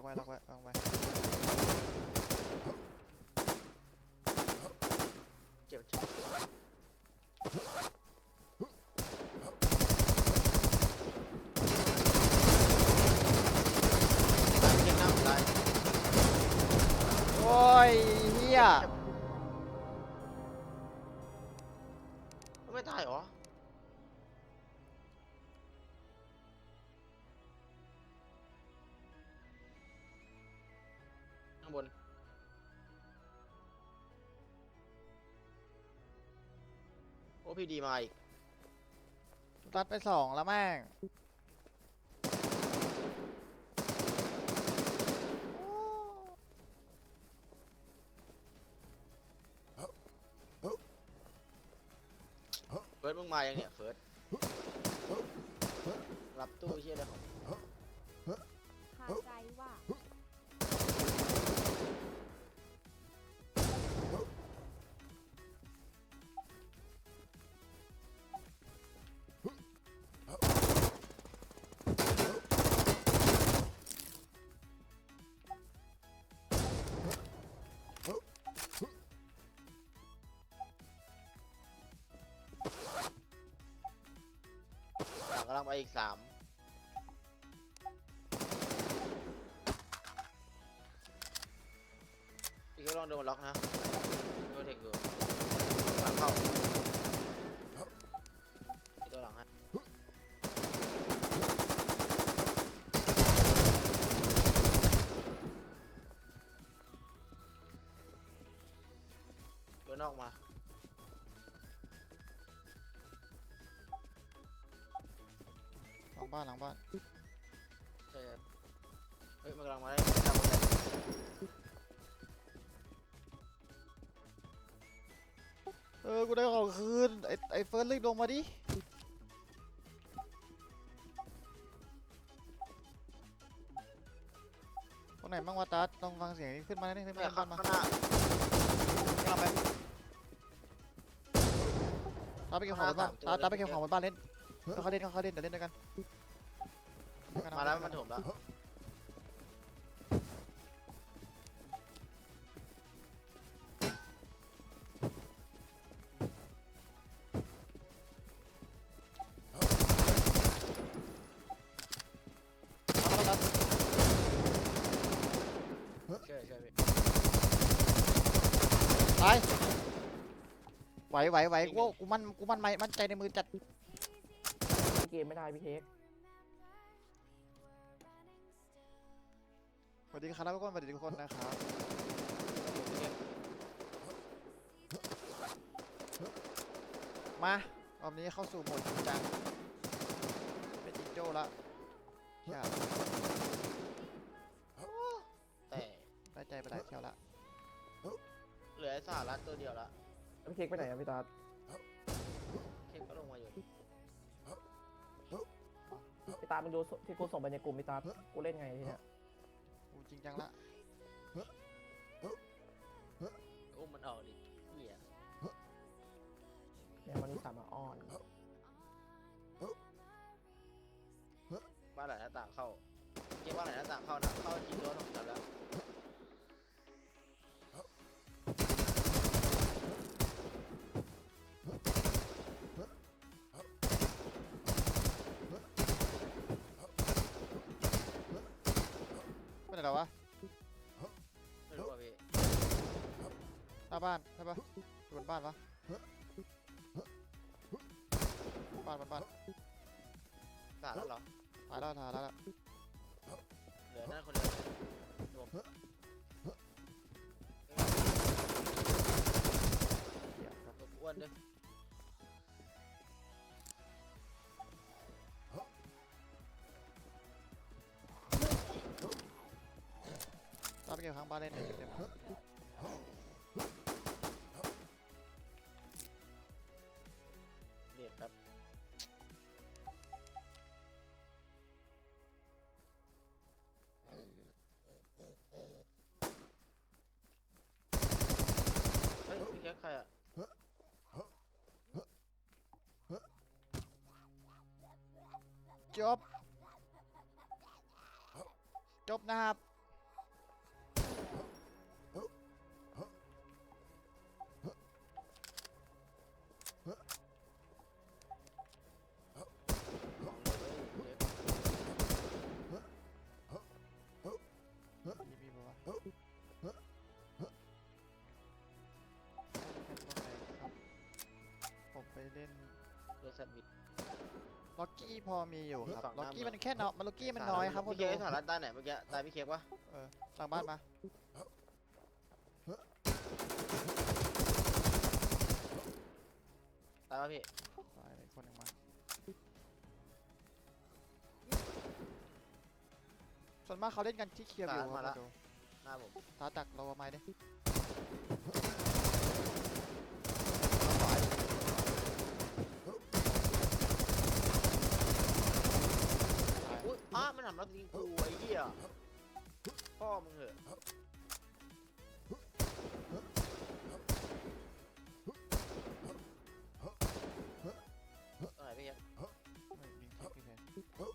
ล็อกไว้ล็อกไว้ล็อกไว้างบน โอ้พีดีมาอีกตัดไปสองแล้วแม่งเฟิร์สมึงมายังเนี่ยเฟิร์สรับตู้เชี่ยได้ของามไปอีกสามอีกแค่ลองโดนล็อกนะ บ้านหลังบ้านใช่ครับเฮ้ยมันกำลังมาได้ตามมาได้เออ กูได้ของคืน ไอไอเฟิร์สรีบลงมาดิ ตรงไหนบ้างวะตัดลองฟังเสียงนี้ขึ้นมาได้ขึ้นไม่มาข้าขึ้งนมาหน้ากำลังไปตาไปเก็บของบนบ้านตาตาไปเก็บของบนบ้านเล่นเขาเล่นเขาเล่นเดี๋ยวเล่นด้วยกัน มาแล้วมันโถมแล้วเอาแล้วใช่ใช่พี่ตายไหวไหวไหวกูกูมันกูมันไม่มั่นใจในมือจัด เกมไม่ได้พี่เค้ วัสดีครับทุกคนสวัสดีทุกคนนะครับมารอบนี้เข้าสู่โหมดจริงจังเป็นจิงโจ้ละเชี่ยแต่ได้ใจไปหลายเที่ยวละเหลือไอ้สหรัฐตัวเดียวละพี่เค้กไปไหนอะพี่ตาเค้กก็ลงมาอยู่พี่ตามึงดูที่กูส่งไปในกลุ่มพี่ตากูเล่นไงทีเนี้ยกู จริงจังละอุ้มมันออกดิเหี้ยเนี่ยมันมีสามมาอ้อน บ้านไหนหน้าต่างเข้าเก็บบ้านไหนหน้าต่างเข้านะเข้าจ บ้านใช่ปะอยู่บนบ้านวะบ้านบนบ้านสหรัฐเหรอ ตายแล้วตายแล้วเหลือนั่นคนเดียวรวมเหี้ยครับตัวอ้วนด้วยตามไปเก็บข้างบ้านเล่นเต็มเต็ม จบ จบนะครับ มีมีป่าวะตรงไหนครับ ผมไปเล่น โดนแซนด์วิชาอกกี้เมืมัองนแค่เนาะมันล็อกกี้มันน้อยครับคุณพี่ดูเค้กสารัตได้ไหนเมื่อกี้ตายพี่เค้กวะเออหลังบ้านมาตายวะพี่ตายเลยคนหนึ่งมาส่วนมากเขาเล่นกันที่เคลียร์วิวครับคุณดูหน้าผมตาตักเราเอาไม้ดิ อุ้ยอ้ามันหันมา ยิงกูไอ้เหี้ยพ่อมึงเหอะตรงไหนพี่เค้กไม่ยิงที่พี่เพน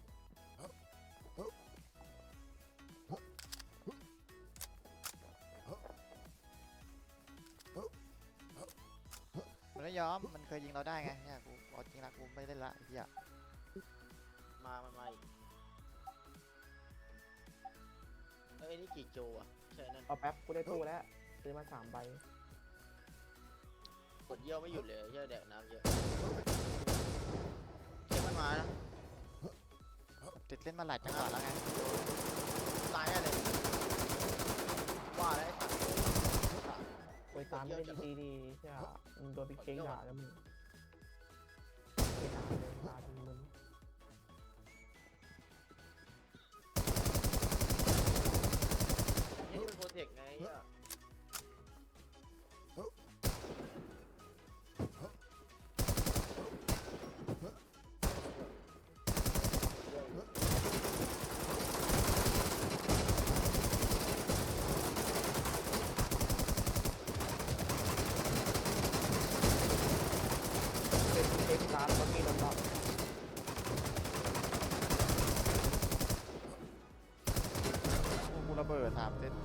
มันไม่ยอมมันเคยยิงเราได้ไงเนี่ยกูเอาจริงละกูไม่เล่นละไอ้เหี้ย อ้ยนี่กี่โจอะใช่นั่นเอาแป๊บกูได้ตู้แล้วซื้อมาสามใบกดเยี่ยวไม่หยุดเลยเหี้ยแดกน้ำเยอะเค้กมันมานะติดเล่นมาหลายจังหวะแล้วไงตายแน่เลยว่าแล้วไอ้สัตว์โวยตามไม่ได้ดีดีๆใช่ปะมึงโดนพี่เค้กด่าแล้วมึงไปด่า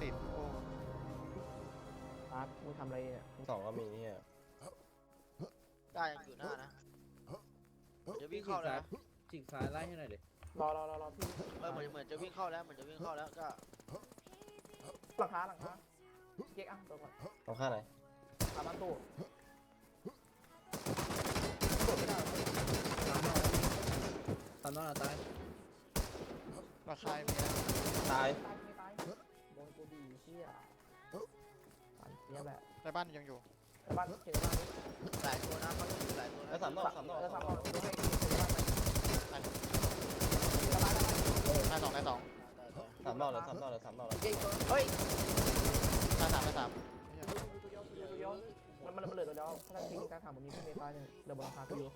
ตติดโอ้ตามึงทำอะไรเนี่ยมึงสองก็มีเนี่ยได้ยังอยู่หน้านะ เดี๋ยววิ่งเข้าแล้วนะจิกซ้ายไล่ให้หน่อยดิรอรอรอรอพี่เออเหมือนเหมือนจะวิ่งเข้าแล้วเหมือนจะวิ่งเข้าแล้วก็หลังคาหลังคาพี่เค้กอะตัวก่อนเอาข้างไหนขาบ้านตู้โดดไม่ได้ตามนอกตายราคามีนะตายตายไม่ตายโดน กูดีเชี่ยตายเชี่ยแบบในบ้านยังอยู่แต่บ้านเขียนบ้านนี้หลายตัวนะเขาต้องอยู่หลายตัวแล้วนะสามดอกสามดอกเออสาสามมดคอนกดูให้เขียนบ้านไปไประบายระบายได้สองได้สองสามดอกเลยสามดอกเลยสามดอกเลยเฮ้ยได้สามได้สามเหี้ยตัวเดียวตัวเดียวตัวเดียวมันมันมันเหลือตัวเดียวถ้าทิ้งการถามผมมีพี่เมย์ตายเนี่ยเดี๋ยวบนราคากูอยู่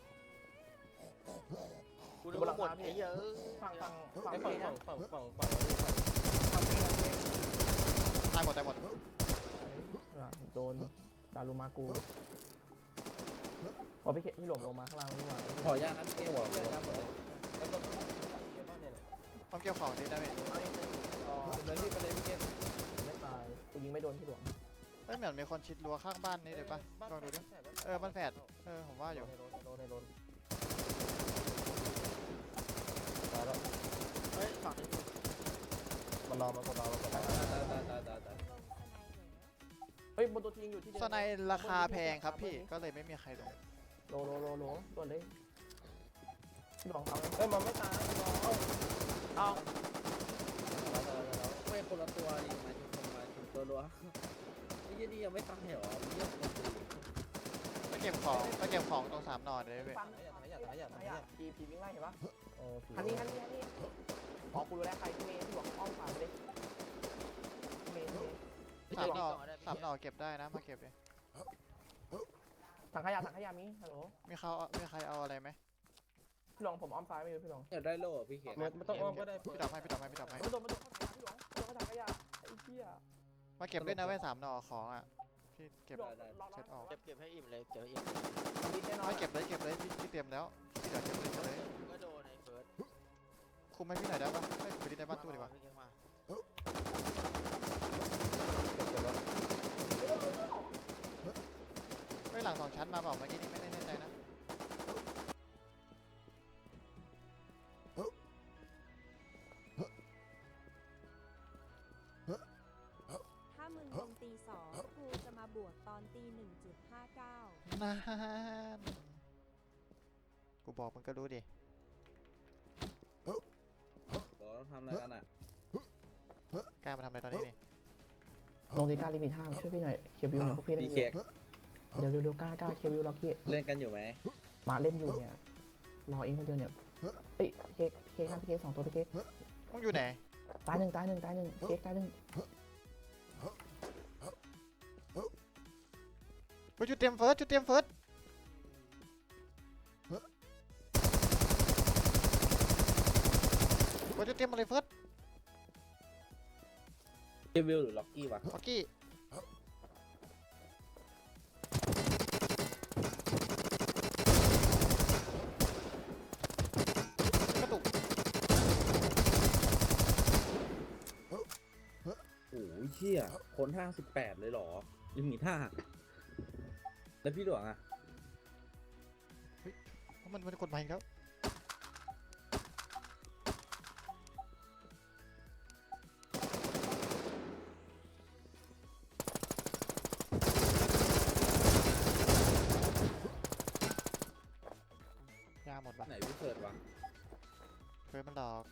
กูนึกว่าหมดไอ้เหี้ยเออฝั่งฝั่งฝั่งไอ้ฝั่ฝั่งงฝั่ฝั่งงฝั่งฝั่งฝั่งฝั่งพี่นะพี่ ตายหมดตายหมดโดนดารุมากูพอพี่เขพี่หลงลงมาข้างล่างนี่หว่าขอยานั้นเกมหัวเลยครับแล้วก็เก็บบ้านเนี่ยต้องเกี่ยวของดีได้ไหมเลยพี่ไปเลยพี่เกมไม่ตายกูยิงไม่โดนพี่หลวงเฮ้ยเหมือนมีคนชิดรั้วข้างบ้านนี่เลยปะลองดูดิเออมันแฝดเออผมว่าอยู่โดนโดนโดนตายแล้วเฮ้ยฝั่งนี้มันรอมันกดรอมันกดรอตายตายตายตาย เฮ้ยบนตัวจริงอยู่ที่เดิมสไนราคาแพงครับพี่ก็เลยไม่มีใครลงโลโลโลโลโดนเลยพี่หลวงทำเฮ้ยมันไม่ตายมันรอเอ้าเอาตายตายตายแล้วไม่คนละตัวดิมาถึงคนมาถึงตัวรัวไอ้ยี่นี่ยังไม่ตายเหรอเยี่ยมเลยไปเก็บของไปเก็บของตรงสามหนอนเลยเว้ยฟันอย่าตายอย่าตายอย่าตายอย่าผีผีวิ่งไล่เห็นปะเออผีอันนี้อันนี้อันนี้อ๋อกูรู้แล้วใครพี่เมย์พี่หลวงอ้อมผ่านไปเลยพี่เมย์พี่เมย์สามหนอ สามหนอเก็บได้นะมาเก็บเลยถังขยะถังขยะมีฮัลโหลมีเขามีใครเอาอะไรไหมพี่หลวงผมอ้อมซ้ายไม่รู้พี่หลวงอยากได้โล่พี่เกมมันไม่ต้องอ้อมก็ได้พี่ดับให้พี่ดับให้พี่ดับให้ไม่โดนไม่โดนพี่หลวงโดนถังขยะไอ้เหี้ยมาเก็บด้วยนะเว้ยสามหนอของอะพี่เก็บพี่หลวงล็อกเช็ดออกเก็บเก็บให้อิ่มเลยเก็บให้อิ่มดีแน่นอนไม่เก็บเลยเก็บเลยพี่พี่เตรียมแล้วพี่เดี๋ยวเก็บเลยเก็บเลยก็โดนไอ้เฟิร์สคุมให้พี่หน่อยได้ปะให้ผมไปดีในบ้านตู้ดีกว่า พี่เค้กมา เก็บแล้ว เฮ้ย หลังสองชั้นมาเปล่าเมื่อกี้นี่ไม่ได้แน่ใจนะถ้ามึงลงตีสองกูจะมาบวกตอนตีหนึ่งจุดห้าเก้านานกูบอกมึงก็รู้ดิทำอะไรกันอะกล้ามาทำอะไรตอนนี้นี่ลงดีกล้าลิมิตห้าช่วยพี่หน่อยเคลียร์วิวหน่อยพวกพี่เล่นพี่อเค้ยู่ก เดี๋ยวเร็วๆกล้ากล้าเคลียร์วิวล็อกกี้เล่นกันอยู่ไหมมาเล่นอยู่เนี่ยรอเองคนเดียวเนี่ยเอ้ยเค้กเค้กนะพี่เค้กสองตัวพี่เค้กมึงอยู่ไหนตายหนึ่งตายหนึ่งตายหนึ่งเค้กตายหนึ่งไปจุดเตรียมเฟิร์สจุดเตรียมเฟิร์สไปจุดเตรียมอะไรเฟิร์สเจวิลหรือล็อกกี้วะล็อกกี้ก เชี่ยคนห้าสิบแปดเลยเหรอยังมีท่าแล้วพี่หลวงอะมันมันกดมาอีกแล้วยาหมดปะไหนพี่เฟิร์ดวะเฟิร์สมันหลอก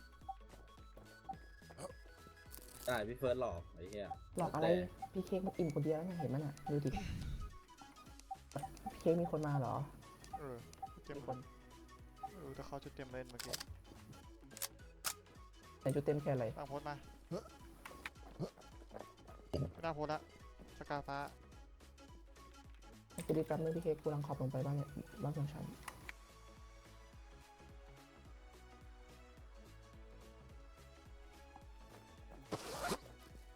อ่าพี่เฟิร์ดหลอกไอ้เหี้ยหลอกอะไร พี่เค้กมันอิ่มคนเดียวแล้วเนี่ยเห็นมั้ยน่ะดูดิพี่เค้กมีคนมาเหรอ เออเต็มมีคนเออถ้าเขาจุดเต็มเล่นเมื่อกี้แต่จุดเต็มแค่อะไรตั้งโพสต์มาไม่น่าโพสต์ละสกาฟ้า จะดีแป๊บนึงพี่เค้กกูรังขอบลงไปบ้านเนี่ยบ้านสองชั้น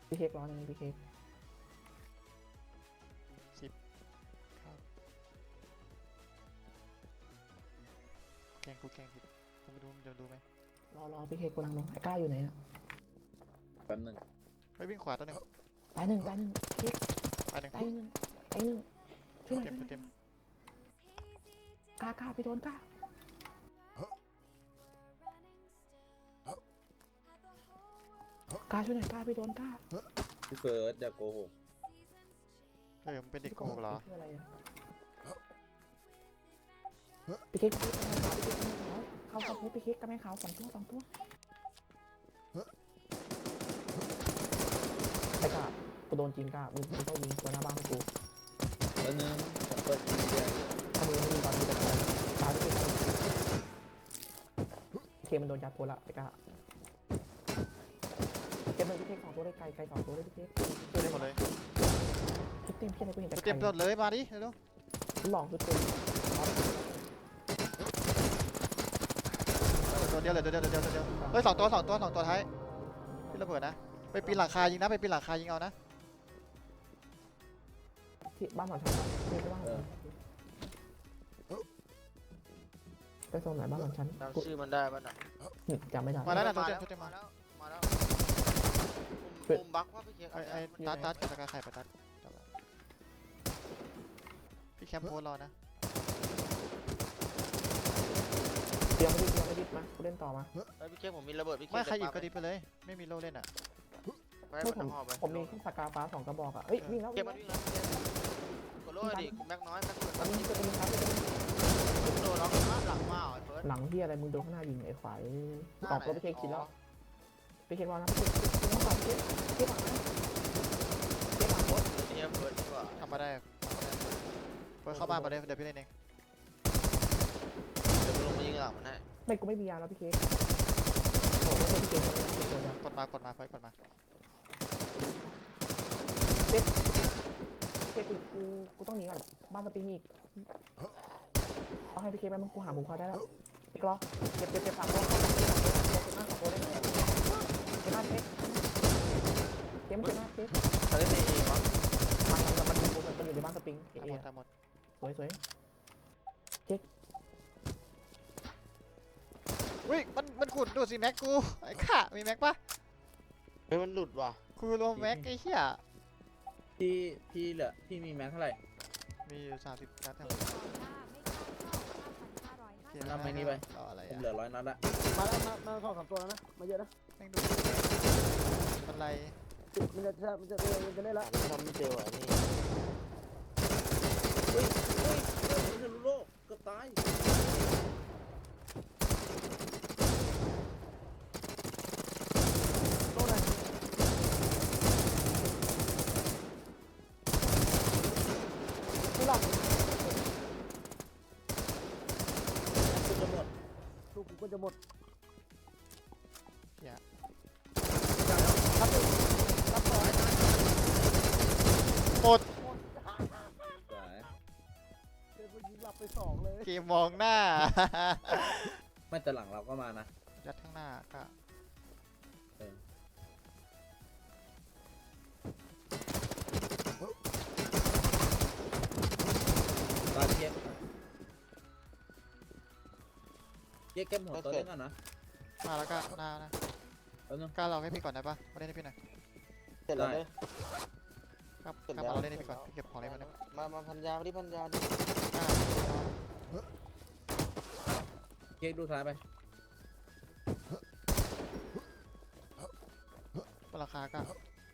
พี่เค้กร้อนยังไงพี่เค้กแกล้งกูแกล้งผิดกูไม่รู้มึงจะดูไหมรอรอพี่เค้กกูรังลงไอ้ก้าอยู่ไหนอะแป๊บหนึงไปวิ่งขวาตัวหนึ่งตายหนึ่งตายหนึ่งเค้กไปหนึ่งตายหนึ่งตายหนึ่งช่วยหน่เต็อยมเต็มกล้ากล้าไปโดนกล้า กล้าช่วยหน่อยกล้าไปโดนกล้าพี่เฟิร์ดอย่าโกหกเออมึงเป็นเด็กโกหกเหรอชื่ออะไรอะพี่เค้กพี่เค้กเข้าเข้าเพชรพี่เค้กกระแมงขาวสองตัวสองตัวไอ้กล้ากูโดนจริงกล้ามึงมึงต้องยิงตัวหน้าบ้านให้กูแล้วนึงผมเปิดทีเดียวถ้ามึงไม่ยิงตอนนี้จะตายตายพี่เค้กเคมันโดนยัดตัวละไอ้กล้า พี่เค้กสองตัวได้ไกลไกลสองตัวได้พี่เค้กช่วยได้หมดเลยชุดเต็มพี่อะไรกูเห็นแต่เต็มไข่หมดเลยมาดิเร็วหลอกชุดเต็มๆตัวเดียวเลยตัวเดียวตัวเดียวตัวเดียวเฮ้ยสองตัวสองตัวสองตัวท้ายพี่ระเบิดนะไปปีนหลังคายิงนะไปปีนหลังคายิงเอานะที่บ้านหลังชั้นที่บ้านหลังชั้นไปโซนไหนบ้านหลังชั้นจำชื่อมันได้ป่ะน่ะหึจำไม่ได้มาแล้วนะตัวเต็มแล้วตัวเต็มมามาแล้วมาแล้ว ปุ่มบักว่าพี่เค้กไอ้ไอ้ตัดตัดกับสกาไข่ไปตัดจับละพี่แคมป์โพสต์รอนะเดี๋ยวไม่ดิบเดี๋ยวไม่ดิบมากูเล่นต่อมาไอ้ยพี่เค้กผมมีระเบิดพี่เค้กไม่ใครหยิบจะก็ดิบไปเลย ไม่มีโล่เล่นอะปาไปไม่ไปผมทางหอบไปผมมีแค่สกาฟ้าสองกระบอกอะเอ้ยวิ่งแล้วเก็วิ่บงมัแล้นววิ่งแล้วกดโล่ดิแม็กน้อยแม็กเปิดอันนี้จะเป็นครับโดนล็อกนะหลังมาเหรอไอ้เฟิร์สหลังที่อะไรมึงโดนข้างหน้ายิงไอ้ขวายหน้าตอบไหนรถไปเช็คคิดแล้วอ๋อไปเช็ครอนะไปเช็คคิดแล้วก่อนเช็คเช็คหลังนะเช็คหลังรถ นี่เฟิร์สดีกว่าทำมาได้ทำมาได้เปิดเข้าบ้านมาเลยเดี๋ยวพี่เล่นเองเดี๋ยวกูลงมายิงหลังมันให้ไม่กูไม่มียาแล้วพี่เค้กโอ้ไม่ใช่พี่เค้กไม่ใช่พี่เค้กกดมากดมาเฟิร์สกดมาเช็คกูกูกูต้องหนีก่อนบ้านสปริงมีอีกเอาให้พี่เค้กไปมึงกูหาหมูควายได้แล้วเช็ครอเก็บเก็บเก็บสามตัวเก็บหน้าสองตัวได้ไหมเก็บหน้าเช็ค เก็บเก็บหน้าเช็คเขาเล่นในเองวะมันมันมันมันมันอยู่ในบ้านสปริงเอตามหเอมดตามหมดสวยสวยอุ้ยมันมันขุดดูดสิแม็กกูไอ้ข่ามีแม็กปะเฮ้ยมันหลุดว่ะกูรวมแม็กไอ้เหี้ยพี่พี่เหลือพี่มีแม็กเท่าไหร่มีอยู่สามสิบนัดครับก่อนหน้าไม่กล้าเข้า5,550เกมทำไมนี่ไปรออะไรผมอะเหลือร้อยนัดละมาแล้วมามาสองสามตัวแล้วนะ มาเยอะนะแม่งดูมันไร มันจะจะมันจะมันจะได้ละทำเซลล์อันนี้เฮ้ยเฮ้ยมันจะรู้โลกก็ตายโลกนไม่หลับจะหมดลูกกูก็จะหมด หมดสวยเจอคนยิงหลับไปสองเลยเกมมองหน้า ไม่แต่หลังเราก็มานะ ยัดข้างหน้าก็เออตาเจี๊ยบเจี๊ยบแก้มหัวตัวเล่นก่อนนะมาแล้วก็หน้านะแป๊บนึงกล้าเราให้พี่ก่อนได้ปะมาเล่นให้พี่หน่อยเสร็จแล้วได้เลย ครับเสร็จกล้าแล้วมาเราเล่นให้พี่ก่อนพี่เก็บของเล่นมาได้ปะมา มาพันยามาดิพันยาดิกล้าเจี๊ยบดูซ้ายไปบนราคาก็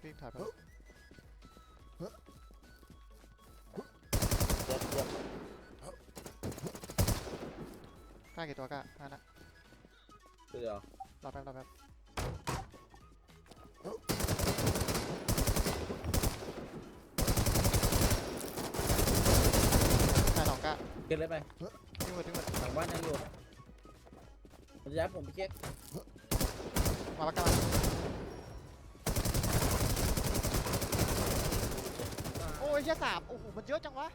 พี่ถ่ายไปเจ็บเจ็บกล้ากี่ตัวกล้านั่นนะเดี๋ยวรอแป๊บรอแป๊บกล้าสองกล้า เก็บเลยไปทิ้งหมดทิ้งหมดหลังบ้านยังอยู่มันจะย้ายผมไปเช็คมาปะกล้ามาโอ้ยเชี่ยสามโอ้โหมันเยอะจังวะ